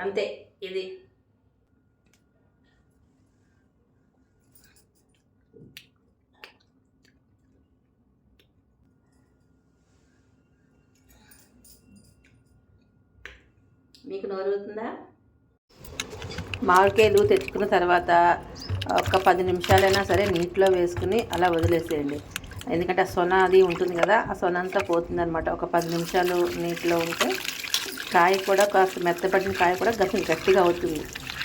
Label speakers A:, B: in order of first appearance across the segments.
A: అంతే ఇది. మీకు నోరుతుందా మామిడికాయలు తెచ్చుకున్న తర్వాత ఒక పది నిమిషాలైనా సరే నీటిలో వేసుకుని అలా వదిలేసేయండి. ఎందుకంటే ఆ సొన అది ఉంటుంది కదా ఆ సొన అంతా పోతుంది అనమాట ఒక పది నిమిషాలు నీటిలో ఉంటే కాయ కూడా కాస్త మెత్తపడిన కాయ కూడా గట్టి గట్టిగా అవుతుంది.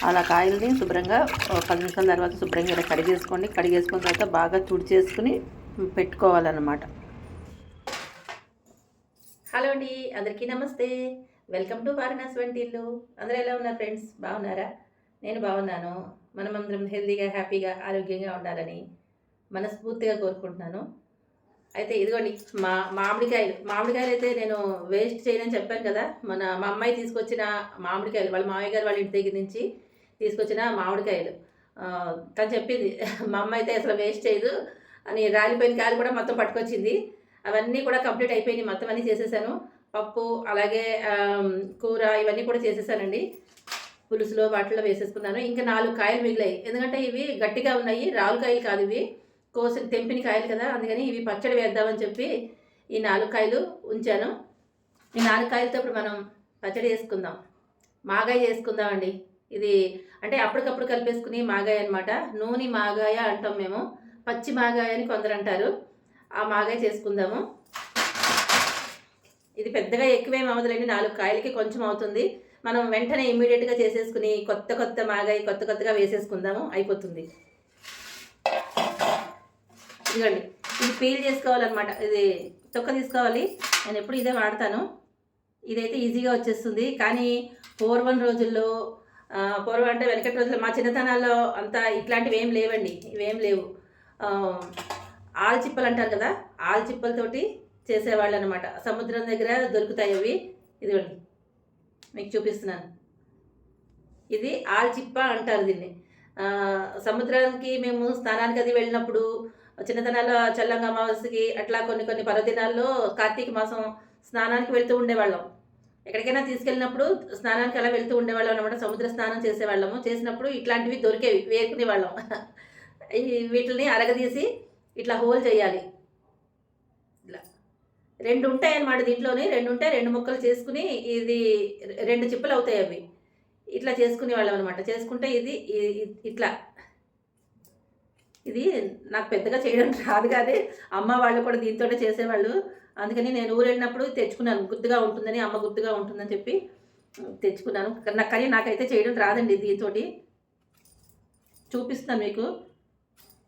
A: అలా కాయల్ని శుభ్రంగా పది నిమిషాల తర్వాత శుభ్రంగా ఇలా కడిగేసుకోండి. కడిగేసుకున్న తర్వాత బాగా తుడిచేసుకుని పెట్టుకోవాలన్నమాట. హలో అండి అందరికీ నమస్తే. వెల్కమ్ టు వారణాసి వంటిల్లు. అందరూ ఎలా ఉన్నారు ఫ్రెండ్స్? బాగున్నారా? నేను బాగున్నాను. మనమందరం హెల్తీగా హ్యాపీగా ఆరోగ్యంగా ఉండాలని మనస్ఫూర్తిగా కోరుకుంటున్నాను. అయితే ఇదిగోండి మా మామిడికాయలు. మామిడికాయలు అయితే నేను వేస్ట్ చేయనని చెప్పాను కదా. మన మా అమ్మాయి తీసుకొచ్చిన మామిడికాయలు వాళ్ళ మామయ్య గారు వాళ్ళ ఇంటి దగ్గర నుంచి తీసుకొచ్చిన మామిడికాయలు. తను చెప్పింది మా అమ్మ అయితే అసలు వేస్ట్ చేయదు. అని రాలిపోయిన కాయలు కూడా మొత్తం పట్టుకొచ్చింది. అవన్నీ కూడా కంప్లీట్ అయిపోయినాయి మొత్తం అన్నీ చేసేసాను. పప్పు అలాగే కూర ఇవన్నీ కూడా చేసేసానండి. పులుసులో వాటిలో వేసేసుకున్నాను. ఇంకా నాలుగు కాయలు మిగిలాయి. ఎందుకంటే ఇవి గట్టిగా ఉన్నాయి రాలు కాయలు కాదు ఇవి. కోసి తెంపిన కాయలు కదా అందుకని ఇవి పచ్చడి వేద్దామని చెప్పి ఈ నాలుగు కాయలు ఉంచాను. ఈ నాలుగు కాయలతో ఇప్పుడు మనం పచ్చడి చేసుకుందాం. మాగాయ చేసుకుందామండి. ఇది అంటే అప్పటికప్పుడు కలిపేసుకుని మాగాయ అనమాట నూనె మాగాయ అంటాం మేము. పచ్చి మాగాయ అని కొందరు అంటారు. ఆ మాగాయ చేసుకుందాము. ఇది పెద్దగా ఎక్కువేం అవ్వదులేండి నాలుగు కాయలకి కొంచెం అవుతుంది. మనం వెంటనే ఇమ్మీడియట్గా చేసేసుకుని కొత్త కొత్త మాగాయి కొత్త కొత్తగా వేసేసుకుందాము. అయిపోతుంది. ఇదిగోండి. ఇది పీల్ చేసుకోవాలన్నమాట. ఇది తొక్క తీసుకోవాలి. నేను ఎప్పుడు ఇదే వాడతాను. ఇదైతే ఈజీగా వచ్చేస్తుంది. కానీ పూర్వం రోజుల్లో పూర్వం అంటే వెనకటి రోజుల్లో మా చిన్నతనాల్లో అంతా ఇట్లాంటివి ఏం లేవండి. ఇవేం లేవు. ఆల్చిప్పలు అంటారు కదా ఆల్చిప్పలతోటి చేసేవాళ్ళు అనమాట సముద్రం దగ్గర దొరుకుతాయి అవి. ఇదిగోండి. మీకు చూపిస్తున్నాను. ఇది ఆల్చిప్ప అంటారు దీన్ని. సముద్రానికి మేము స్నానానికి అది వెళ్ళినప్పుడు చిన్నతనాల్లో చల్లంగా అమావాస్యకి అట్లా కొన్ని కొన్ని పర్వదినాల్లో కార్తీక మాసం స్నానానికి వెళ్తూ ఉండేవాళ్ళం. ఎక్కడికైనా తీసుకెళ్ళినప్పుడు స్నానానికి అలా వెళ్తూ ఉండేవాళ్ళం అనమాట సముద్ర స్నానం చేసేవాళ్ళము. చేసినప్పుడు ఇట్లాంటివి దొరికేవి వేరుకునే వాళ్ళం వీటిని అరగదీసి ఇట్లా హోల్ చేయాలి. ఇట్లా. రెండు ఉంటాయి అన్నమాట దీంట్లోని. రెండు ఉంటాయి రెండు ముక్కలు చేసుకుని ఇది రెండు చిప్పలు అవుతాయి అవి. ఇట్లా చేసుకునే వాళ్ళం అనమాట చేసుకుంటే ఇది ఇట్లా. ఇది నాకు పెద్దగా చేయడం రాదు కానీ అమ్మ వాళ్ళు కూడా దీంతోనే చేసేవాళ్ళు. అందుకని నేను ఊరు వెళ్ళినప్పుడు తెచ్చుకున్నాను. గుర్తుగా ఉంటుందని అమ్మ గుర్తుగా ఉంటుందని చెప్పి తెచ్చుకున్నాను. నాకు కానీ నాకైతే చేయడం రాదండి దీంతో చూపిస్తాను మీకు.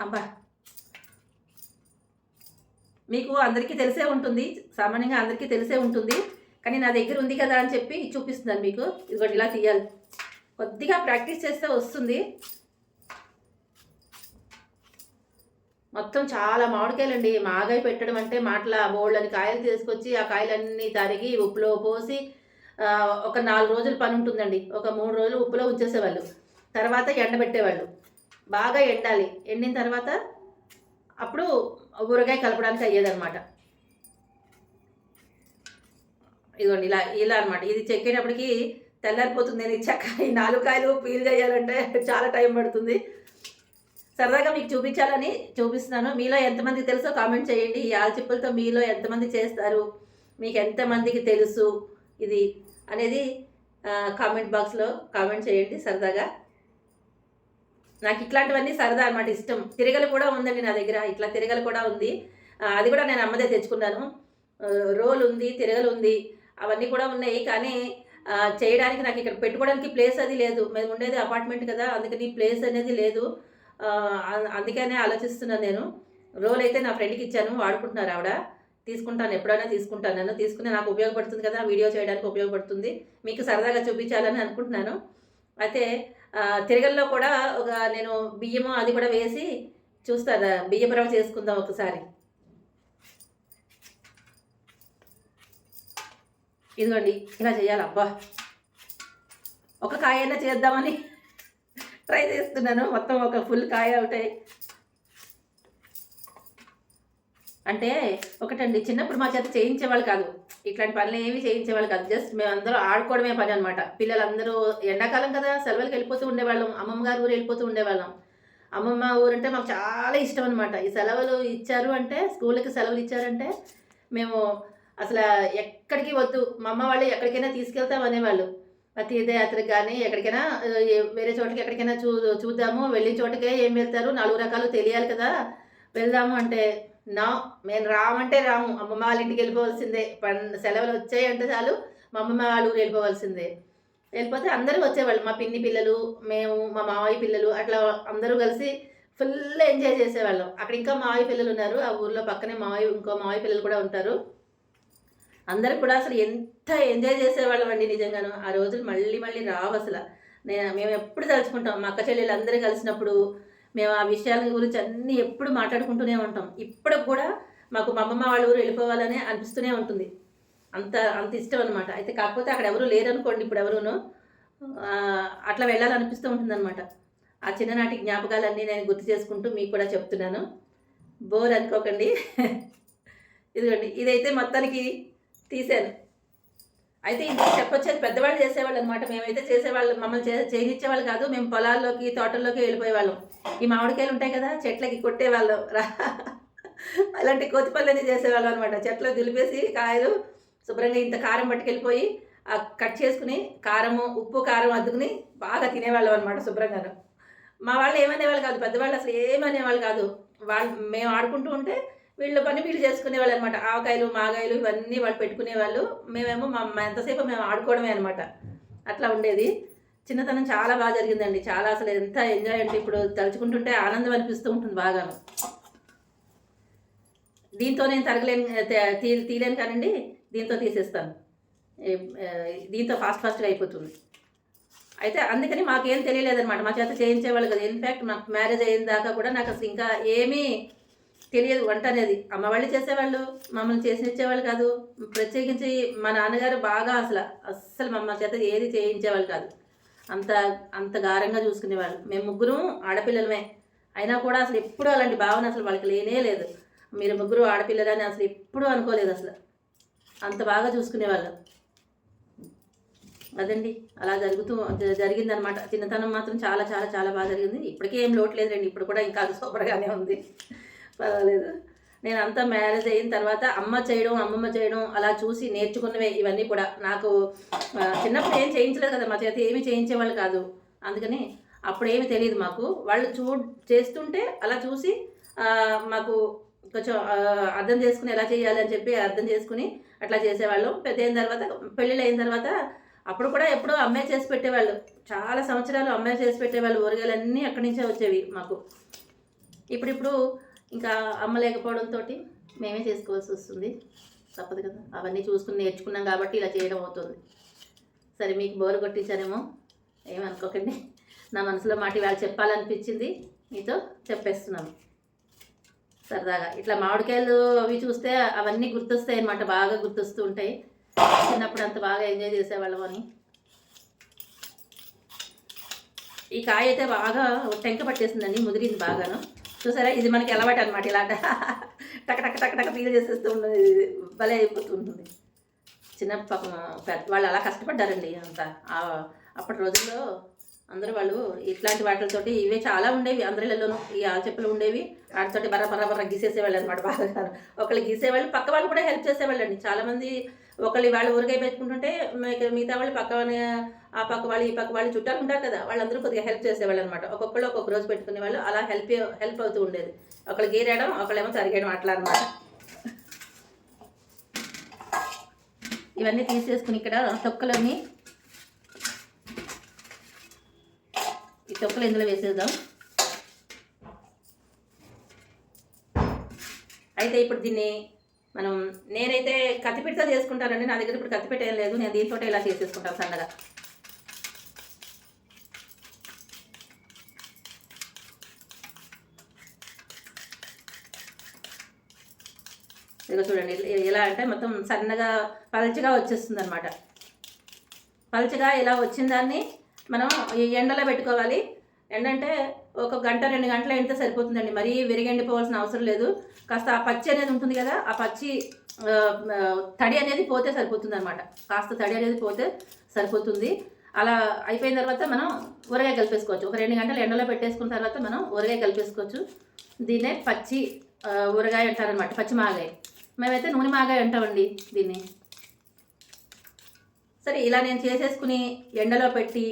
A: అబ్బా! మీకు అందరికీ తెలిసే ఉంటుంది. సామాన్యంగా అందరికీ తెలిసే ఉంటుంది. కానీ నా దగ్గర ఉంది కదా అని చెప్పి చూపిస్తున్నాను మీకు. ఇదిగోండి ఇలా తీయాలి. కొద్దిగా ప్రాక్టీస్ చేస్తే వస్తుంది. మొత్తం చాలా మామిడికాయలండి. మాగాయ పెట్టడం అంటే మాటల బోళ్ళని కాయలు తీసుకొచ్చి ఆ కాయలన్నీ తరిగి ఉప్పులో పోసి ఒక నాలుగు రోజులు పని ఉంటుందండి. ఒక మూడు రోజులు ఉప్పులో ఉంచేసేవాళ్ళు. తర్వాత ఎండబెట్టేవాళ్ళు బాగా ఎండాలి. ఎండిన తర్వాత అప్పుడు ఊరగాయ కలపడానికి అయ్యేదన్నమాట. ఇదిగోండి ఇలా ఇలా అనమాట ఇది చెక్కేటప్పటికి తెల్లారిపోతుంది. నేను ఈ చెక్క ఈ నాలుగు కాయలు పీల్ చేయాలంటే చాలా టైం పడుతుంది. సరదాగా మీకు చూపించాలని చూపిస్తున్నాను. మీలో ఎంతమందికి తెలుసో కామెంట్ చేయండి. ఈ ఆల్చిప్పలతో మీలో ఎంతమంది చేస్తారు? మీకు ఎంతమందికి తెలుసు? ఇది అనేది కామెంట్ బాక్స్లో కామెంట్ చేయండి సరదాగా. నాకు ఇట్లాంటివన్నీ సరదా అనమాట ఇష్టం. తిరగలు కూడా ఉందండి నా దగ్గర. ఇట్లా తిరగలు కూడా ఉంది. అది కూడా నేను అమ్మదే తెచ్చుకున్నాను. రోల్ ఉంది తిరగలు ఉంది అవన్నీ కూడా ఉన్నాయి. కానీ చేయడానికి నాకు ఇక్కడ పెట్టుకోవడానికి ప్లేస్ అది లేదు. మేము ఉండేది అపార్ట్మెంట్ కదా అందుకని ప్లేస్ అనేది లేదు. అందుకనే ఆలోచిస్తున్నాను నేను. రోల్ అయితే నా ఫ్రెండ్కి ఇచ్చాను వాడుకుంటున్నారు ఆవిడ. తీసుకుంటాను ఎప్పుడైనా తీసుకుంటాను. నేను తీసుకునే నాకు ఉపయోగపడుతుంది కదా వీడియో చేయడానికి ఉపయోగపడుతుంది. మీకు సరదాగా చూపించాలని అనుకుంటున్నాను. అయితే తిరగల్లో కూడా ఒక నేను బియ్యము అది కూడా వేసి చూస్తాను బియ్యం రవ్వ చేసుకుందాం ఒకసారి. ఇదిగోండి ఇలా చేయాలి. అబ్బా! ఒక కాయ అయినా చేద్దామని ట్రై చేస్తున్నాను. మొత్తం ఒక ఫుల్ కాయ అవుతాయి అంటే ఒకటండి. చిన్నప్పుడు మా చేత చేయించేవాళ్ళు కాదు. ఇట్లాంటి పనులు ఏమి చేయించేవాళ్ళు కాదు. జస్ట్ మేము అందరూ ఆడుకోవడమే పని అనమాట పిల్లలందరూ ఎండాకాలం కదా సెలవులకు వెళ్ళిపోతూ ఉండేవాళ్ళం. అమ్మమ్మ గారి ఊరు వెళ్ళిపోతూ ఉండేవాళ్ళం. అమ్మమ్మ ఊరు అంటే మాకు చాలా ఇష్టం అనమాట ఈ సెలవులు ఇచ్చారు అంటే స్కూల్కి సెలవులు ఇచ్చారంటే మేము అసలు ఎక్కడికి వద్దు. మా అమ్మ వాళ్ళు ఎక్కడికైనా తీసుకెళ్తాం అనేవాళ్ళు. తీర్థయాత్రకు కానీ ఎక్కడికైనా వేరే చోటకి ఎక్కడికైనా చూ చూద్దాము. వెళ్ళిన చోటకే ఏం వెళ్తారు? నాలుగు రకాలు తెలియాలి కదా. వెళ్దాము అంటే నా మేము రామంటే రాము. అమ్మమ్మ వాళ్ళ ఇంటికి వెళ్ళిపోవాల్సిందే. పం సెలవులు వచ్చాయి అంటే చాలు. మా అమ్మమ్మ వాళ్ళ ఊరు వెళ్ళిపోవాల్సిందే. వెళ్ళిపోతే అందరూ వచ్చేవాళ్ళు. మా పిన్ని పిల్లలు మేము మా మావయ్య పిల్లలు అట్లా అందరూ కలిసి ఫుల్ ఎంజాయ్ చేసేవాళ్ళం. అక్కడ ఇంకా మావయ్య పిల్లలు ఉన్నారు. ఆ ఊర్లో పక్కనే మావయ్య ఇంకో మావయ్య పిల్లలు కూడా ఉంటారు. అందరూ కూడా అసలు ఎంత ఎంజాయ్ చేసేవాళ్ళం అండి నిజంగాను. ఆ రోజులు మళ్ళీ మళ్ళీ రావు అసలు. నేను మేము ఎప్పుడు తలుచుకుంటాం. మా అక్క చెల్లెలు అందరూ కలిసినప్పుడు మేము ఆ విషయాల గురించి అన్నీ ఎప్పుడు మాట్లాడుకుంటూనే ఉంటాం. ఇప్పటికి కూడా మాకు మా అమ్మమ్మ వాళ్ళ ఊరు వెళ్ళిపోవాలనే అనిపిస్తూనే ఉంటుంది. అంత అంత ఇష్టం అనమాట అయితే కాకపోతే అక్కడ ఎవరు లేరు అనుకోండి ఇప్పుడు ఎవరును అట్లా వెళ్ళాలనిపిస్తూ ఉంటుందన్నమాట. ఆ చిన్ననాటి జ్ఞాపకాలన్నీ నేను గుర్తు చేసుకుంటూ మీకు కూడా చెప్తున్నాను. బోర్ అనుకోకండి. ఇదిగోండి ఇదైతే మొత్తానికి తీశాను అయితే ఇది చెప్పొచ్చేది పెద్దవాళ్ళు చేసేవాళ్ళు అనమాట మేమైతే చేసేవాళ్ళు మమ్మల్ని చే చేయనిచ్చేవాళ్ళు కాదు. మేము పొలాల్లోకి తోటల్లోకి వెళ్ళిపోయేవాళ్ళం. ఈ మామిడికాయలు ఉంటాయి కదా చెట్లకి కొట్టేవాళ్ళం. రా అలాంటి కోతి పనులన్నీ చేసేవాళ్ళం అనమాట చెట్లు దులిపేసి కాయలు శుభ్రంగా ఇంత కారం పట్టుకెళ్ళిపోయి ఆ కట్ చేసుకుని కారము ఉప్పు కారం అద్దుకుని బాగా తినేవాళ్ళం అనమాట శుభ్రంగాను. మా వాళ్ళు ఏమనేవాళ్ళు కాదు. పెద్దవాళ్ళు అసలు ఏమనేవాళ్ళు కాదు. వాళ్ళు మేము ఆడుకుంటూ ఉంటే వీళ్ళ పని వీళ్ళు చేసుకునేవాళ్ళు అనమాట ఆవకాయలు మాగాయలు ఇవన్నీ వాళ్ళు పెట్టుకునేవాళ్ళు. మేమేమో మా ఎంతసేపు మేము ఆడుకోవడమే అనమాట అట్లా ఉండేది. చిన్నతనం చాలా బాగా జరిగిందండి. చాలా అసలు ఎంత ఎంజాయ్ అంటే ఇప్పుడు తలుచుకుంటుంటే ఆనందం అనిపిస్తూ ఉంటుంది బాగాను. దీంతో నేను తరగలేను తీ తీలేను కానండి దీంతో తీసేస్తాను. దీంతో ఫాస్ట్ ఫాస్ట్గా అయిపోతుంది. అయితే అందుకని మాకేం తెలియలేదన్నమాట. మా చేత చేయించేవాళ్ళు కదా. ఇన్ఫ్యాక్ట్ మాకు మ్యారేజ్ అయిన దాకా కూడా నాకు అసలు ఇంకా ఏమీ తెలియదు వంట అనేది. అమ్మ వాళ్ళు చేసేవాళ్ళు మమ్మల్ని చేసి ఇచ్చేవాళ్ళు కాదు. ప్రత్యేకించి మా నాన్నగారు బాగా అసలు అస్సలు మమ్మల్ని చేత ఏది చేయించేవాళ్ళు కాదు. అంత అంత గారంగా చూసుకునేవాళ్ళు. మేము ముగ్గురు ఆడపిల్లలమే. అయినా కూడా అసలు ఎప్పుడూ అలాంటి భావన అసలు వాళ్ళకి లేనే లేదు. మీరు ముగ్గురు ఆడపిల్లలని అసలు ఎప్పుడూ అనుకోలేదు అసలు. అంత బాగా చూసుకునేవాళ్ళు. అదండి. అలా జరుగుతూ జరిగిందనమాట చిన్నతనం మాత్రం చాలా చాలా చాలా బాగా జరిగింది. ఇప్పటికే ఏం లోటు లేదండి ఇప్పుడు కూడా ఇంకా సూపర్గానే ఉంది. పర్వాలేదు. నేను అంతా మ్యారేజ్ అయిన తర్వాత అమ్మ చేయడం అమ్మమ్మ చేయడం అలా చూసి నేర్చుకున్నవే ఇవన్నీ కూడా. నాకు చిన్నప్పుడు ఏం చేయించలేదు కదా మా చేత ఏమీ చేయించేవాళ్ళు కాదు. అందుకని అప్పుడు ఏమీ తెలియదు మాకు. వాళ్ళు చూ చేస్తుంటే అలా చూసి మాకు కొంచెం అర్థం చేసుకుని ఎలా చేయాలి అని చెప్పి అర్థం చేసుకుని అట్లా చేసేవాళ్ళం. పెద్ద అయిన తర్వాత పెళ్ళిళ్ళు అయిన తర్వాత అప్పుడు కూడా ఎప్పుడో అమ్మాయి చేసి పెట్టేవాళ్ళు. చాలా సంవత్సరాలు అమ్మాయి చేసి పెట్టేవాళ్ళు. ఊరగాయలన్నీ అక్కడి నుంచే వచ్చేవి మాకు. ఇప్పుడిప్పుడు ఇంకా అమ్మ లేకపోవడంతో మేమే చేసుకోవాల్సి వస్తుంది. తప్పదు కదా. అవన్నీ చూసుకుని నేర్చుకున్నాం కాబట్టి ఇలా చేయడం అవుతుంది. సరే మీకు బోరు కొట్టించానేమో ఏమనుకోకండి నా మనసులో మాట ఇవాళ చెప్పాలనిపించింది. మీతో చెప్పేస్తున్నాను. సరదాగా. ఇట్లా మామిడికాయలు అవి చూస్తే అవన్నీ గుర్తొస్తాయి అనమాట బాగా గుర్తొస్తూ ఉంటాయి. చిన్నప్పుడు అంత బాగా ఎంజాయ్ చేసేవాళ్ళం అని. ఈ కాయ అయితే బాగా టెంక పట్టేసిందండి. ముదిరింది బాగాను. చూసారా? ఇది మనకి అలవాటు అనమాట ఇలా టక టక టక టక పీల్ చేసేస్తూ ఉంటుంది ఇది భలే అయిపోతూ ఉంటుంది. చిన్న పాపం పెద్ద వాళ్ళు అలా కష్టపడ్డారండి అంతా. అప్పటి రోజుల్లో అందరూ వాళ్ళు ఇట్లాంటి వాటితోటి ఇవే చాలా ఉండేవి. అందరిలోనూ ఈ ఆల్చెప్పులు ఉండేవి. వాటితోటి బర్ర బర్ర బర్ర గీసేసేవాళ్ళు అనమాట బాగా ఒకళ్ళు గీసేవాళ్ళు పక్క వాళ్ళు కూడా హెల్ప్ చేసేవాళ్ళండి. చాలామంది ఒకళ్ళు వాళ్ళు ఊరికే పెట్టుకుంటుంటే మిగతా వాళ్ళు పక్క వాళ్ళ- ఆ పక్క వాళ్ళు ఈ పక్క వాళ్ళు చుట్టాలు ఉంటారు కదా వాళ్ళందరూ కొద్దిగా హెల్ప్ చేసేవాళ్ళు అనమాట ఒక్కొక్కళ్ళు ఒక్కొక్క రోజు పెట్టుకునే వాళ్ళు అలా హెల్ప్ హెల్ప్ అవుతూ ఉండేది. ఒకళ్ళు గీరేయడం ఒకళ్ళేమో తరిగేయడం అట్లా అనమాట ఇవన్నీ తీసేసుకుని ఇక్కడ తొక్కలన్నీ ఈ తొక్కలు ఇందులో వేసేద్దాం. అయితే ఇప్పుడు దీన్ని మనం నేనైతే కత్తిపెట్టితో చేసుకుంటానండి. నా దగ్గర ఇప్పుడు కత్తిపెట్ట ఏం లేదు. నేను దీంతో ఇలా చేసేసుకుంటాను సన్నగా. ఇదిగో చూడండి. ఎలా అంటే మొత్తం సన్నగా పలచగా వచ్చేస్తుంది అనమాట పలచగా ఇలా వచ్చిన దాన్ని మనం ఎండలో పెట్టుకోవాలి. ఎండ అంటే ఒక గంట రెండు గంటలు ఎండితే సరిపోతుందండి. మరీ విరిగెండిపోవాల్సిన అవసరం లేదు. కాస్త ఆ పచ్చి అనేది ఉంటుంది కదా ఆ పచ్చి తడి అనేది పోతే సరిపోతుంది అనమాట కాస్త తడి అనేది పోతే సరిపోతుంది. అలా అయిపోయిన తర్వాత మనం ఊరగాయ కలిపేసుకోవచ్చు. ఒక రెండు గంటలు ఎండలో పెట్టేసుకున్న తర్వాత మనం ఊరగాయ కలిపేసుకోవచ్చు. దీన్నే పచ్చి ఊరగాయ అంటారనమాట పచ్చి మాగాయ. మేమైతే నూనె మాగాయ అంటామండి దీన్ని. సరే ఇలా నేను చేసేసుకుని ఎండలో పెట్టి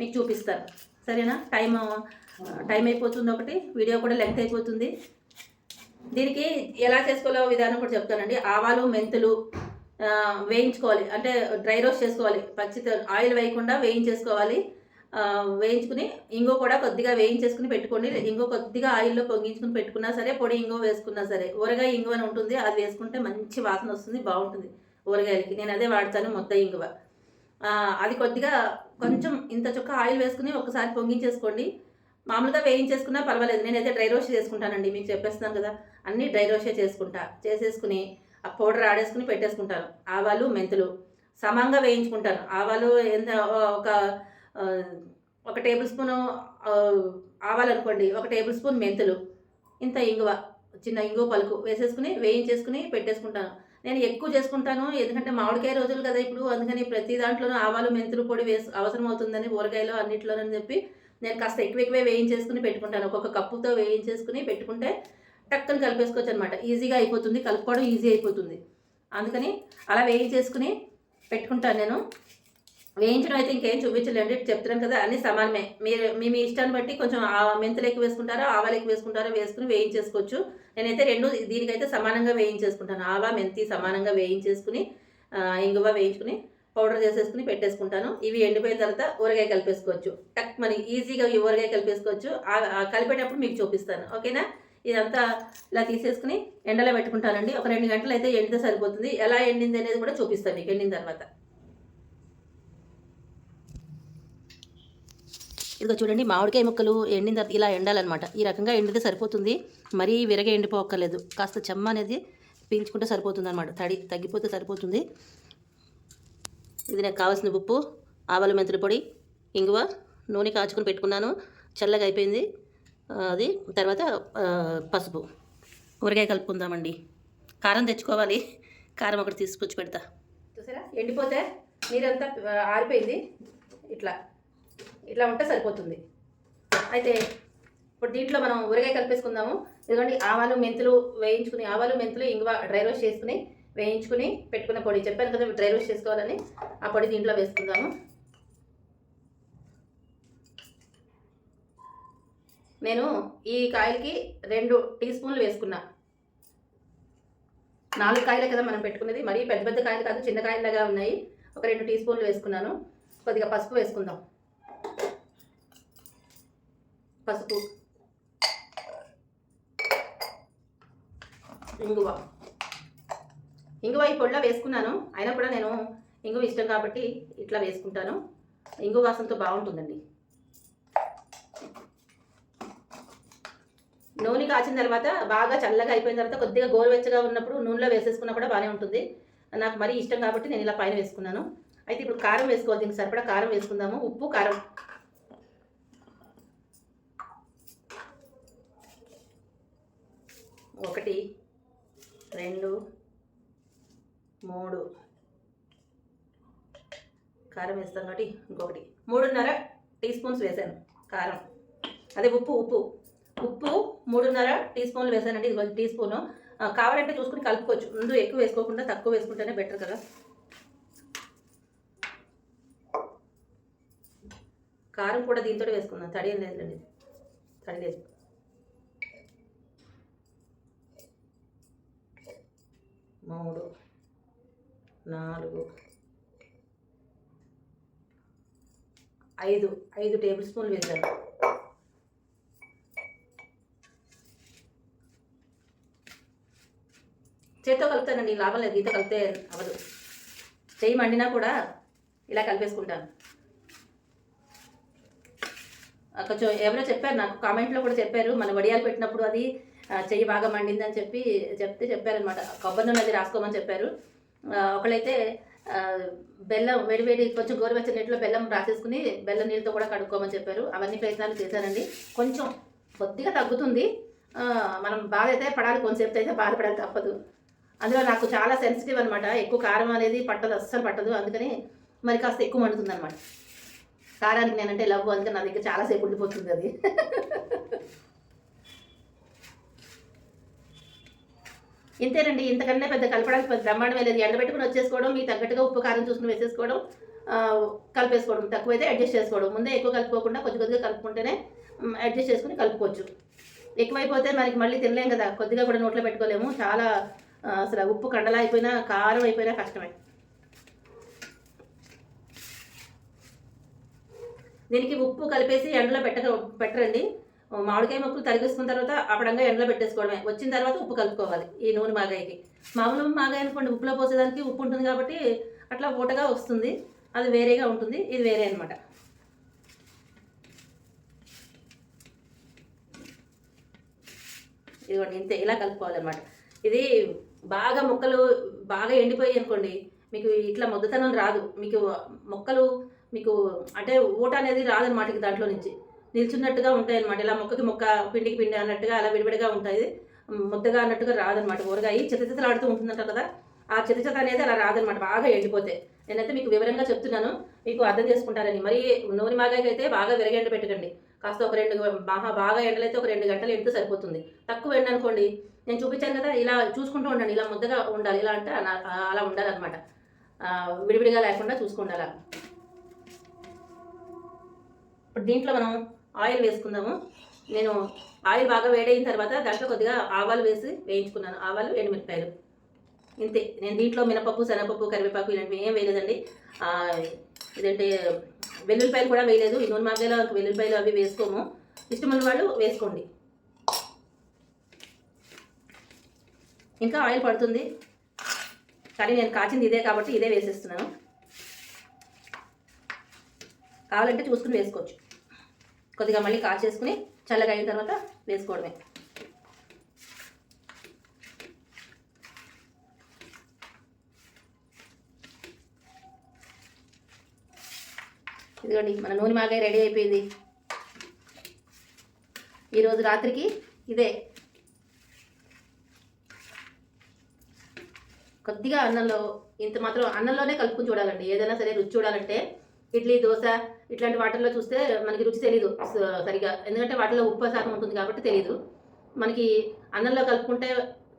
A: మీకు చూపిస్తాను. సరేనా? టైం టైం అయిపోతుంది ఒకటి. వీడియో కూడా లెంగ్త్ అయిపోతుంది. దీనికి ఎలా చేసుకోవాలో విధానం కూడా చెప్తానండి. ఆవాలు మెంతులు వేయించుకోవాలి. అంటే డ్రై రోస్ట్ చేసుకోవాలి. పచ్చి ఆయిల్ వేయకుండా వేయించేసుకోవాలి. వేయించుకుని ఇంగో కూడా కొద్దిగా వేయించేసుకుని పెట్టుకోండి. ఇంగో కొద్దిగా ఆయిల్లో పొంగించుకుని పెట్టుకున్నా సరే పొడి ఇంగో వేసుకున్నా సరే ఊరగాయ ఇంగువ అని ఉంటుంది. అది వేసుకుంటే మంచి వాసన వస్తుంది బాగుంటుంది ఊరగాయలకి. నేను అదే వాడతాను మొత్తం ఇంగువ. అది కొద్దిగా కొంచెం ఇంత చొక్క ఆయిల్ వేసుకుని ఒకసారి పొంగించేసుకోండి. మామూలుగా వేయించేసుకున్నా పర్వాలేదు. నేనైతే డ్రై రోస్ట్ చేసుకుంటానండి మీకు చెప్పేస్తున్నాను కదా. అన్నీ డ్రై రోస్టే చేసుకుంటా. చేసేసుకుని ఆ పౌడర్ ఆడేసుకుని పెట్టేసుకుంటాను. ఆవాలు మెంతులు. సమంగా వేయించుకుంటాను. ఆవాలు ఎంత ఒక ఒక టేబుల్ స్పూను ఆవాలనుకోండి ఒక టేబుల్ స్పూన్ మెంతులు ఇంత ఇంగువ చిన్న ఇంగువ పలుకు వేసేసుకుని వేయించేసుకుని పెట్టేసుకుంటాను. నేను ఎక్కువ చేసుకుంటాను ఎందుకంటే మామిడికాయ రోజులు కదా ఇప్పుడు అందుకని ప్రతి దాంట్లోనూ ఆవాలు మెంతులు పొడి వేసు అవసరం అవుతుందని ఊరగాయలో అన్నిట్లోనని చెప్పి నేను కాస్త ఎక్కువ ఎక్కువే వేయించేసుకుని పెట్టుకుంటాను. ఒక్కొక్క కప్పుతో వేయించేసుకుని పెట్టుకుంటే టక్కని కలిపేసుకోవచ్చు అనమాట ఈజీగా అయిపోతుంది కలుపుకోవడం ఈజీ అయిపోతుంది. అందుకని అలా వేయించేసుకుని పెట్టుకుంటాను నేను. వేయించడం అయితే ఇంకేం చూపించలేండి. చెప్తున్నాం కదా అన్ని సమానమే. మీరు మీ మీ ఇష్టాన్ని బట్టి కొంచెం ఆ మెంతులు ఎక్కువ వేసుకుంటారో ఆవాలు ఎక్కువ వేసుకుంటారో వేసుకుని వేయించేసుకోవచ్చు. నేనైతే రెండు దీనికైతే సమానంగా వేయించేసుకుంటాను. ఆవా మెంతి సమానంగా వేయించేసుకుని ఇంగువ వేయించుకుని పౌడర్ చేసేసుకుని పెట్టేసుకుంటాను. ఇవి ఎండిపోయిన తర్వాత ఊరగాయ కలిపేసుకోవచ్చు. టక్ మనకి ఈజీగా ఈ ఊరగాయ కలిపేసుకోవచ్చు. కలిపేటప్పుడు మీకు చూపిస్తాను. ఓకేనా? ఇదంతా ఇలా తీసేసుకుని ఎండలో పెట్టుకుంటానండి. ఒక రెండు గంటలు అయితే ఎండితే సరిపోతుంది. ఎలా ఎండింది అనేది కూడా చూపిస్తాను మీకు ఎండిన తర్వాత. ఇదిగో చూడండి మామిడికాయ ముక్కలు ఎండిన తర్వాత ఇలా ఎండాలన్నమాట. ఈ రకంగా ఎండితే సరిపోతుంది. మరీ విరగ ఎండిపోక్కర్లేదు. కాస్త చెమ్మ అనేది పీల్చుకుంటే సరిపోతుంది అనమాట తడి తగ్గిపోతే సరిపోతుంది. ఇది నాకు కావాల్సిన ఉప్పు ఆవాలు మెంతుల పొడి ఇంగువ నూనె కాచుకొని పెట్టుకున్నాను. చల్లగా అయిపోయింది. అది తర్వాత పసుపు. ఊరగాయ కలుపుకుందామండి. కారం తెచ్చుకోవాలి. కారం ఒకటి తీసుకొచ్చి పెడతా. చూసారా? ఎండిపోతే నీరంతా ఆరిపోయింది. ఇట్లా. ఇట్లా ఉంటే సరిపోతుంది. అయితే ఇప్పుడు దీంట్లో మనం ఊరగాయ కలిపేసుకుందాము. ఎందుకంటే ఆవాలు మెంతులు వేయించుకుని ఆవాలు మెంతులు ఇంగువ డ్రై రోస్ట్ చేసుకుని వేయించుకుని పెట్టుకున్న పొడి. చెప్పాను కదా డ్రై రోస్ట్ చేసుకోవాలని. ఆ పొడి దీంట్లో వేసుకుందాము. నేను ఈ కాయలకి రెండు టీ స్పూన్లు వేసుకున్నా. నాలుగు కాయలే కదా మనం పెట్టుకున్నది. మరీ పెద్ద పెద్ద కాయలు కాదు చిన్న కాయలుగా ఉన్నాయి. ఒక రెండు టీ స్పూన్లు వేసుకున్నాను. కొద్దిగా పసుపు వేసుకుందాం. పసుపు. ఇంగువ. ఇంగువ ఈ పొడిలో వేసుకున్నాను. అయినా కూడా నేను ఇంగువ ఇష్టం కాబట్టి ఇట్లా వేసుకుంటాను. ఇంగువ వాసనతో బాగుంటుందండి. నూనె కాచిన తర్వాత బాగా చల్లగా అయిపోయిన తర్వాత కొద్దిగా గోరువెచ్చగా ఉన్నప్పుడు నూనెలో వేసేసుకున్నా కూడా బాగానే ఉంటుంది. నాకు మరీ ఇష్టం కాబట్టి నేను ఇలా పైన వేసుకున్నాను. అయితే ఇప్పుడు కారం వేసుకోవాలి దీనికి సరిపడా కారం వేసుకుందాము. ఉప్పు కారం. ఒకటి రెండు మూడు. కారం వేస్తాను కాబట్టి ఇంకొకటి. మూడున్నర టీ స్పూన్స్ వేసాను కారం. అదే ఉప్పు ఉప్పు. ఉప్పు మూడున్నర టీ స్పూన్లు వేసానండి ఇది కొంచెం టీ స్పూను. కావాలంటే చూసుకుని కలుపుకోవచ్చు. ముందు ఎక్కువ వేసుకోకుండా తక్కువ వేసుకుంటేనే బెటర్ కదా. కారం కూడా దీంతో వేసుకుందాం. తడి ఏం లేదండి తడి లేదు. మూడు నాలుగు ఐదు ఐదు టేబుల్ స్పూన్లు వేసాను చేత్తో కలుపుతానండి లాభం లేదు గీత కలిపితే అవ్వదు. చెయ్యి మండినా కూడా ఇలా కలిపేసుకుంటాను. కొంచెం ఎవరో చెప్పారు నాకు కామెంట్లో కూడా చెప్పారు మన వడియాలు పెట్టినప్పుడు అది చెయ్యి బాగా మండిందని చెప్పి చెప్తే చెప్పారనమాట కొబ్బరి నూనె అది రాసుకోమని చెప్పారు. ఒకళ్ళైతే బెల్లం వేడి వేడి కొంచెం గోరువెచ్చని నీటిలో బెల్లం రాసేసుకుని బెల్లం నీళ్ళతో కూడా కడుక్కోమని చెప్పారు. అవన్నీ ప్రయత్నాలు చేశానండి. కొంచెం కొద్దిగా తగ్గుతుంది. మనం బాధ అయితే పడాలి కొంతసేపు అయితే బాధపడాలి తప్పదు. అందులో నాకు చాలా సెన్సిటివ్ అనమాట ఎక్కువ కారం అనేది పట్టదు అస్సలు పట్టదు. అందుకని మరి కాస్త ఎక్కువ మండుతుంది అనమాట కారానికి నేనంటే లవ్ అందుకని నా దగ్గర చాలాసేపు ఉండిపోతుంది అది. ఇంతేనండి ఇంతకన్నా పెద్ద కలపడానికి పెద్ద బ్రహ్మాండం లేదు. ఎండబెట్టుకుని వచ్చేసుకోవడం మీకు తగ్గట్టుగా ఉప్పు కారం చూసుకుని వేసేసుకోవడం కలిపేసుకోవడం తక్కువైతే అడ్జస్ట్ చేసుకోవడం. ముందే ఎక్కువ కలుపుకోకుండా కొద్ది కొద్దిగా కలుపుకుంటేనే అడ్జస్ట్ చేసుకుని కలుపుకోవచ్చు. ఎక్కువైపోతే మనకి మళ్ళీ తినలేం కదా కొద్దిగా కూడా నోట్లో పెట్టుకోలేము. చాలా అసలు ఉప్పు కండలా అయిపోయినా కారం అయిపోయినా కష్టమే. దీనికి ఉప్పు కలిపేసి ఎండలో పెట్టక పెట్టరండి. మామిడికాయ ముక్కలు తరిగేసుకున్న తర్వాత అప్పడంగా ఎండలో పెట్టేసుకోవడమే. వచ్చిన తర్వాత ఉప్పు కలుపుకోవాలి ఈ నూనె మాగాయకి. మామూలు మాగాయ అనుకోండి ఉప్పులో పోసేదానికి ఉప్పు ఉంటుంది కాబట్టి అట్లా ఊటగా వస్తుంది. అది వేరేగా ఉంటుంది. ఇది వేరే అనమాట ఇదిగోండి ఇంతే. ఇలా కలుపుకోవాలన్నమాట. ఇది బాగా మొక్కలు బాగా ఎండిపోయి అనుకోండి మీకు ఇట్లా మొద్దతనం రాదు. మీకు మొక్కలు మీకు అంటే ఊట అనేది రాదనమాట దాంట్లో నుంచి. నిల్చున్నట్టుగా ఉంటాయి అనమాట ఇలా మొక్కకి మొక్క పిండికి పిండి అన్నట్టుగా అలా విడివిడిగా ఉంటాయి. ముద్దగా అన్నట్టుగా రాదనమాట ఊరగాయ చితచితలాడుతూ ఉంటుందంట కదా ఆ చితచిత అనేది అలా రాదనమాట బాగా ఎండిపోతే. నేనైతే మీకు వివరంగా చెప్తున్నాను. మీకు అర్థం చేసుకుంటారని. మరి నూనె మాగాకి అయితే బాగా విరగ పెట్టకండి. కాస్త ఒక రెండు బాగా బాగా ఎండలైతే ఒక రెండు గంటలు ఎండితే సరిపోతుంది. తక్కువ ఎండ అనుకోండి నేను చూపించాను కదా ఇలా చూసుకుంటూ ఉండండి. ఇలా ముద్దగా ఉండాలి. ఇలా అంటే అలా అలా ఉండాలన్నమాట. విడివిడిగా లేకుండా చూసుకుండాలి అలా. ఇప్పుడు దీంట్లో మనం ఆయిల్ వేసుకుందాము. నేను ఆయిల్ బాగా వేడైన తర్వాత దాంట్లో కొద్దిగా ఆవాలు వేసి వేయించుకున్నాను. ఆవాలు ఎండుమిరపకాయలు. ఇంతే. నేను దీంట్లో మినపప్పు శనగపప్పు కరివేపాకు ఇలాంటివి ఏం వేయలేదండి. ఇదంటే వెల్లుల్లిపాయలు కూడా వేయలేదు. ఈ నూనె మాగలో వెల్లుల్లిపాయలు అవి వేసుకోము. ఇష్టమైన వాళ్ళు వేసుకోండి. ఇంకా ఆయిల్ పడుతుంది. కానీ నేను కాచింది ఇదే కాబట్టి ఇదే వేసేస్తున్నాను. కావాలంటే చూసుకుని వేసుకోవచ్చు. కొద్దిగా మళ్ళీ కాచేసుకుని చల్లగా అయిన తర్వాత వేసుకోవడమే. ఇదిగోండి మన నూనె మాగాయ రెడీ అయిపోయింది. ఈరోజు రాత్రికి ఇదే. కొద్దిగా అన్నంలో ఇంత మాత్రం అన్నంలోనే కలుపుకుని చూడాలండి. ఏదైనా సరే రుచి చూడాలంటే ఇడ్లీ దోశ ఇట్లాంటి వాటిల్లో చూస్తే మనకి రుచి తెలియదు సరిగా. ఎందుకంటే వాటిలో ఉప్పు శాతం ఉంటుంది కాబట్టి తెలియదు మనకి అన్నంలో కలుపుకుంటే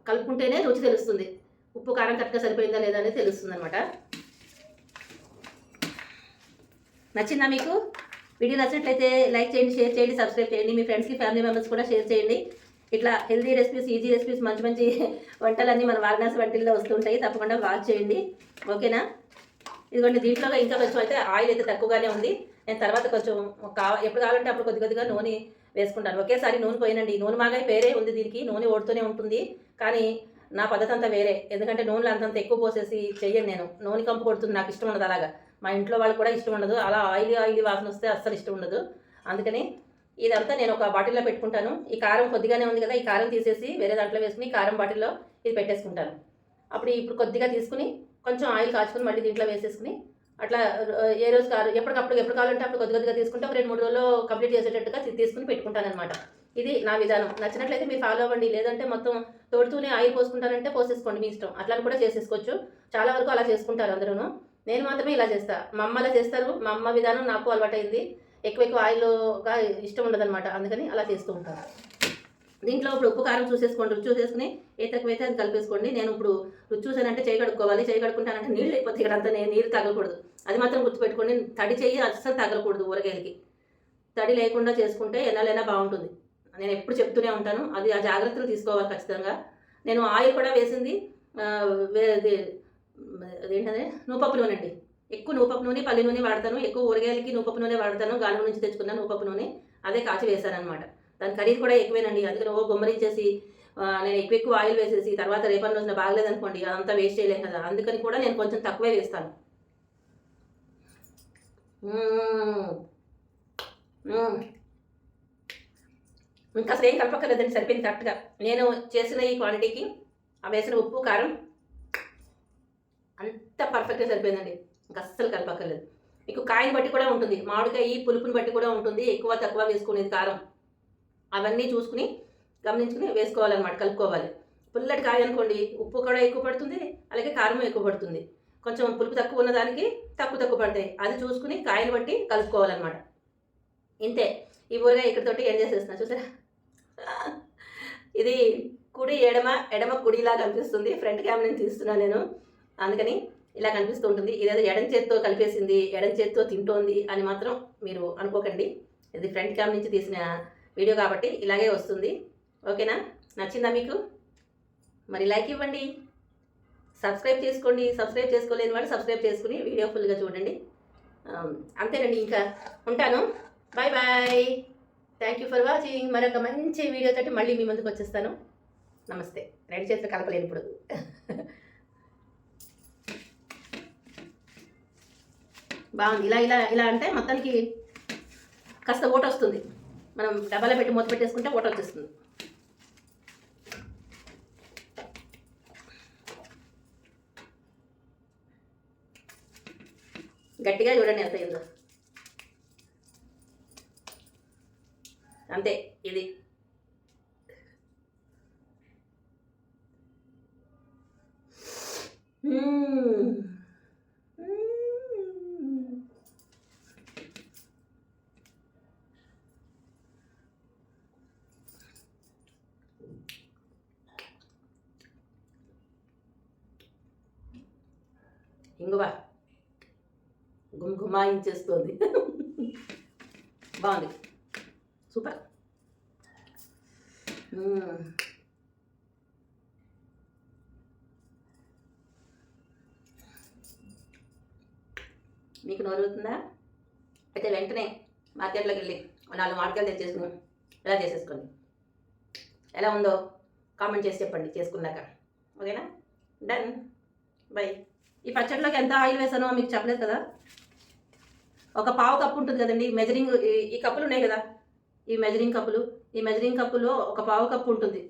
A: కలుపుకుంటేనే రుచి తెలుస్తుంది. ఉప్పు కారం కరెక్ట్గా సరిపోయిందా లేదా అనేది తెలుస్తుంది అనమాట నచ్చిందా మీకు? వీడియో నచ్చినట్లయితే లైక్ చేయండి షేర్ చేయండి సబ్స్క్రైబ్ చేయండి. మీ ఫ్రెండ్స్కి ఫ్యామిలీ మెంబర్స్ కూడా షేర్ చేయండి. ఇట్లా హెల్తీ రెసిపీస్ ఈజీ రెసిపీస్ మంచి మంచి వంటలన్నీ మన వారణాసి వంటల్లో వస్తుంటాయి తప్పకుండా వాచ్ చేయండి. ఓకేనా? ఇదిగోండి దీంట్లో ఇంకా కొంచెం అయితే ఆయిల్ అయితే తక్కువగానే ఉంది. నేను తర్వాత కొంచెం కా ఎప్పుడు కావాలంటే అప్పుడు కొద్ది కొద్దిగా నూనె వేసుకుంటాను. ఒకేసారి నూనె పోయినండి. నూనె మాగాయ పేరే ఉంది దీనికి. నూనె ఓడుతూనే ఉంటుంది. కానీ నా పద్ధతి అంతా వేరే. ఎందుకంటే నూనెలు అంతంత ఎక్కువ పోసేసి చెయ్యను నేను. నూనె కంపు కొడుతుంది. నాకు ఇష్టం ఉండదు అలాగా. మా ఇంట్లో వాళ్ళు కూడా ఇష్టం ఉండదు. అలా ఆయిల్ ఆయిల్ వాసన వస్తే అస్సలు ఇష్టం ఉండదు. అందుకని ఇదంతా నేను ఒక బాటిల్లో పెట్టుకుంటాను. ఈ కారం కొద్దిగానే ఉంది కదా ఈ కారం తీసేసి వేరే దాంట్లో వేసుకుని కారం బాటిల్లో ఇది పెట్టేసుకుంటాను. అప్పుడు ఇప్పుడు కొద్దిగా తీసుకుని కొంచెం ఆయిల్ కాచుకుని మళ్ళీ దీంట్లో వేసేసుకుని అట్లా ఏ రోజు కాదు ఎప్పటికప్పుడు ఎప్పుడు కావాలంటే అప్పుడు కొద్ది కొద్దిగా తీసుకుంటే ఒక రెండు మూడు రోజుల్లో కంప్లీట్ చేసేటట్టుగా తీసుకుని పెట్టుకుంటాను అనమాట ఇది నా విధానం. నచ్చినట్లయితే మీరు ఫాలో అవ్వండి. లేదంటే మొత్తం తోడుతూనే ఆయిల్ పోసుకుంటానంటే పోసేసుకోండి మీ ఇష్టం. అట్లా కూడా చేసేసుకోవచ్చు. చాలా వరకు అలా చేసుకుంటారు అందరూ నేను మాత్రమే ఇలా చేస్తాను మా అమ్మ అలా చేస్తారు. మా అమ్మ విధానం నాకు అలవాటైంది. ఎక్కువ ఎక్కువ ఆయిల్గా ఇష్టం ఉండదన్నమాట. అందుకని అలా చేస్తూ ఉంటాను. దీంట్లో ఇప్పుడు ఉప్పు కారం చూసేసుకోండి రుచి చూసేసుకుని ఏ తక్కువైతే అది కలిపేసుకోండి. నేను ఇప్పుడు రుచి చూసానంటే చేయి కడుక్కోవాలి చేయి కడుక్కుంటానంటే నీళ్ళు అయిపోతే ఇక్కడ అంతా నేను నీరు తగలకూడదు. అది మాత్రం గుర్తుపెట్టుకోండి తడి చెయ్యి అస్సలు తగలకూడదు ఊరగాయలకి. తడి లేకుండా చేసుకుంటే ఎన్నాలైనా బాగుంటుంది. నేను ఎప్పుడు చెప్తూనే ఉంటాను అది ఆ జాగ్రత్తలు తీసుకోవాలి ఖచ్చితంగా. నేను ఆయిల్ కూడా వేసింది ఆ, అదేంటది నూపప్పు నూనె అండి. ఎక్కువ నూపప్పు నూనె పల్లి నూనె వాడతాను. ఎక్కువ ఊరగాయలకి నూపప్పు నూనె వాడతాను. గాలి నుంచి తెచ్చుకున్న నూపప్పు నూనె అదే కాచి వేశాను అనమాట దాని ఖరీదు కూడా ఎక్కువేనండి. అందుకని ఓ గుమ్మరించేసి నేను ఎక్కువ ఎక్కువ ఆయిల్ వేసేసి తర్వాత రేపటి రోజున బాగలేదనుకోండి అదంతా వేస్ట్ చేయలేం కదా. అందుకని కూడా నేను కొంచెం తక్కువే వేస్తాను. ఇంకా అసలు ఏం కలపక్కర్లేదండి సరిపోయింది కరెక్ట్గా నేను చేసిన ఈ క్వాంటిటీకి ఆ వేసిన ఉప్పు కారం అంత పర్ఫెక్ట్గా సరిపోయిందండి. ఇంకా అస్సలు కలపక్కర్లేదు. మీకు కాయని బట్టి కూడా ఉంటుంది. మామిడికాయ పులుపుని బట్టి కూడా ఉంటుంది. ఎక్కువ తక్కువ వేసుకునేది కారం. అవన్నీ చూసుకుని గమనించుకుని వేసుకోవాలన్నమాట కలుపుకోవాలి. పుల్లటి కాయ అనుకోండి ఉప్పు కూడా ఎక్కువ పడుతుంది అలాగే కారం ఎక్కువ పడుతుంది. కొంచెం పులుపు తక్కువ ఉన్న దానికి తక్కువ తక్కువ పడతాయి. అది చూసుకుని కాయను బట్టి కలుపుకోవాలన్నమాట. ఇంతే. ఈ ఊరగా ఇక్కడితోటి ఏం చేసేస్తున్నా చూసారా? ఇది కుడి ఎడమ ఎడమ కుడిలా కనిపిస్తుంది ఫ్రంట్ క్యామ్ నుంచి తీస్తున్నా నేను. అందుకని ఇలా కనిపిస్తూ ఉంటుంది. ఇదేదో ఎడం చేత్తో కలిపేసింది ఎడం చేత్తో తింటోంది అని మాత్రం మీరు అనుకోకండి. ఇది ఫ్రంట్ క్యామ్ నుంచి తీసిన వీడియో కాబట్టి ఇలాగే వస్తుంది. ఓకేనా? నచ్చిందా మీకు? మరి లైక్ ఇవ్వండి. సబ్స్క్రైబ్ చేసుకోండి. సబ్స్క్రైబ్ చేసుకోలేని వాళ్ళు సబ్స్క్రైబ్ చేసుకుని వీడియో ఫుల్గా చూడండి. అంతేనండి ఇంకా. ఉంటాను. Bye bye thank you for watching మరొక మంచి వీడియో తోటి మళ్ళీ మీ ముందుకు వచ్చేస్తాను. నమస్తే. రెండు చేతులు కలపలేను ఇప్పుడు బాగుంది. ఇలా ఇలా ఇలా అంటే మొత్తానికి కాస్త ఓట వస్తుంది మనం డబ్బాలో పెట్టి మూత పెట్టేసుకుంటే ఓట వచ్చేస్తుంది. గట్టిగా చూడండి ఎంత అయిందో అంతే ఇది మ్మ్. మ్మ్. ఇంగువ చేస్తుంది. బాగుంది. సూపర్. మీకు నోరుతుందా అయితే వెంటనే మార్కెట్లోకి వెళ్ళి ఓ నాలుగు మార్కెట్లు తెచ్చేసుకుని ఇలా చేసేసుకోండి? ఎలా ఉందో కామెంట్ చేసి చెప్పండి చేసుకున్నాక. ఓకేనా? డన్ బై ఈ పచ్చడిలోకి ఎంత ఆయిల్ వేసానో మీకు చెప్పలేదు కదా? ఒక పావు కప్పు ఉంటుంది కదండి మెజరింగ్ ఈ- ఈ కప్పులు ఉన్నాయి కదా? ఈ మెజరింగ్ కప్పులు ఈ మెజరింగ్ కప్పులో ఒక పావు కప్పు ఉంటుంది.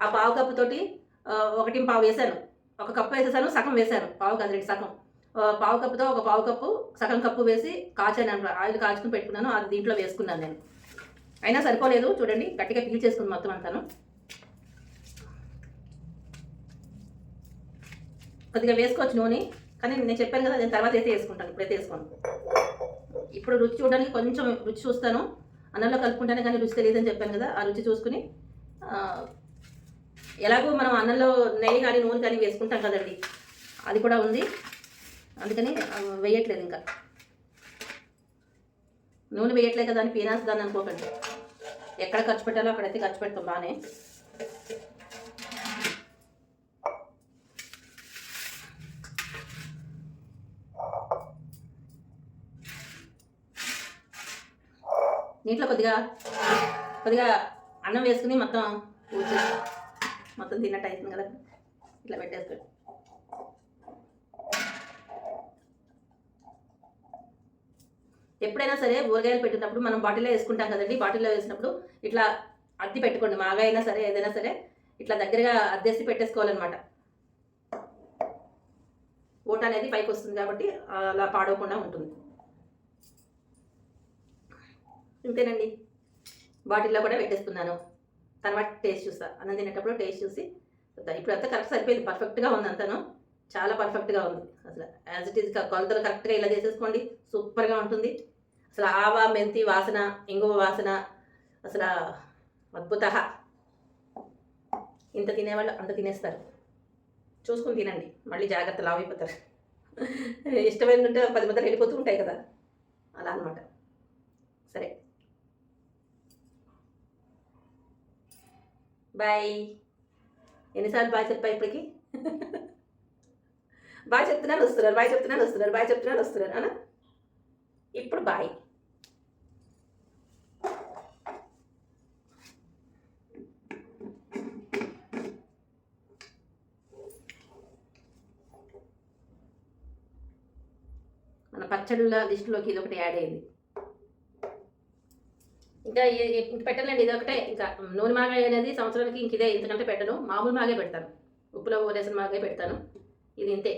A: ఆ పావు కప్పు తోటి ఒకటి పావు వేసాను ఒక కప్పు వేసేసాను సగం వేసాను పావు కాదు రెండు సగం. పావు కప్పుతో ఒక పావు కప్పు సగం కప్పు వేసి కాచాను అనమాట. ఆయిల్ కాచుకుని పెట్టుకున్నాను అది దీంట్లో వేసుకున్నాను నేను. అయినా సరిపోలేదు చూడండి గట్టిగా పీల్ చేసుకుంది మొత్తం అంతాను. కొద్దిగా వేసుకోవచ్చు నూనె కానీ నేను చెప్పాను కదా నేను తర్వాత అయితే వేసుకుంటాను ఇప్పుడైతే వేసుకోను. ఇప్పుడు రుచి చూడడానికి కొంచెం రుచి చూస్తాను. అన్నంలో కలుపుకుంటానే కానీ రుచి తెలియదని చెప్పాను కదా ఆ రుచి చూసుకుని ఎలాగో మనం అన్నంలో నెయ్యి కానీ నూనె కానీ వేసుకుంటాం కదండి. అది కూడా ఉంది. అందుకని వేయట్లేదు ఇంకా. నూనె వేయట్లేదు కదా అని పీనాస్ దాన్ని అనుకోకండి. ఎక్కడ ఖర్చు పెట్టాలో అక్కడైతే ఖర్చు పెడతాం బాగానే. నీటిలో కొద్దిగా కొద్దిగా అన్నం వేసుకుని మొత్తం పూజ మొత్తం తిన్నట్టు అవుతుంది కదా. ఇట్లా పెట్టేసుకోండి ఎప్పుడైనా సరే ఊరగాయలు పెట్టినప్పుడు మనం బాటిల్లో వేసుకుంటాం కదండి. బాటిల్లో వేసినప్పుడు ఇట్లా అద్దె పెట్టుకోండి. మాగా అయినా సరే ఏదైనా సరే ఇట్లా దగ్గరగా అద్దేసి పెట్టేసుకోవాలన్నమాట. ఓట అనేది పైకి వస్తుంది కాబట్టి అలా పాడవకుండా ఉంటుంది. ఇంతేనండి. బాటిల్లో కూడా పెట్టేసుకున్నాను. తర్వాత టేస్ట్ చూస్తా. అన్నం తినేటప్పుడు టేస్ట్ చూసి ఇప్పుడు అంతా కరెక్ట్ సరిపోయింది. పర్ఫెక్ట్గా ఉంది అంతాను. చాలా పర్ఫెక్ట్గా ఉంది. అసలు యాజ్ ఇట్ ఈస్ కొలతలు కరెక్ట్గా ఇలా చేసేసుకోండి. సూపర్గా ఉంటుంది. అసలు ఆవా మెంతి వాసన ఇంగువ వాసన అసలు అద్భుత ఇంత తినేవాళ్ళు అంత తినేస్తారు. చూసుకుని తినండి. మళ్ళీ జాగ్రత్త లావు అయిపోతారు. ఇష్టమైన పది ముద్దలు వెళ్ళిపోతూ ఉంటాయి కదా. అలా అనమాట సరే. బాయ్. ఎన్నిసార్లు బాగా చెప్పా ఇప్పటికి? బాగా చెప్తున్నాను వస్తున్నారు. బాయ్ చెప్తున్నాను వస్తున్నారు. బాయ్ చెప్తున్నాను వస్తున్నారు. అనా? ఇప్పుడు బాయ్. మన పచ్చళ్ళ లిస్టులోకి ఇది ఒకటి యాడ్ అయింది. ఇంకా ఇంక పెట్టలేండి ఇది ఒకటే. ఇంకా నూనె మాగాయ అనేది సంవత్సరానికి ఇంక ఇదే. ఇంతకంటే పెట్టను. మామూలు మాగే పెడతాను. ఉప్పులో ఊరేసిన మాగే పెడతాను. ఇది ఇంతే.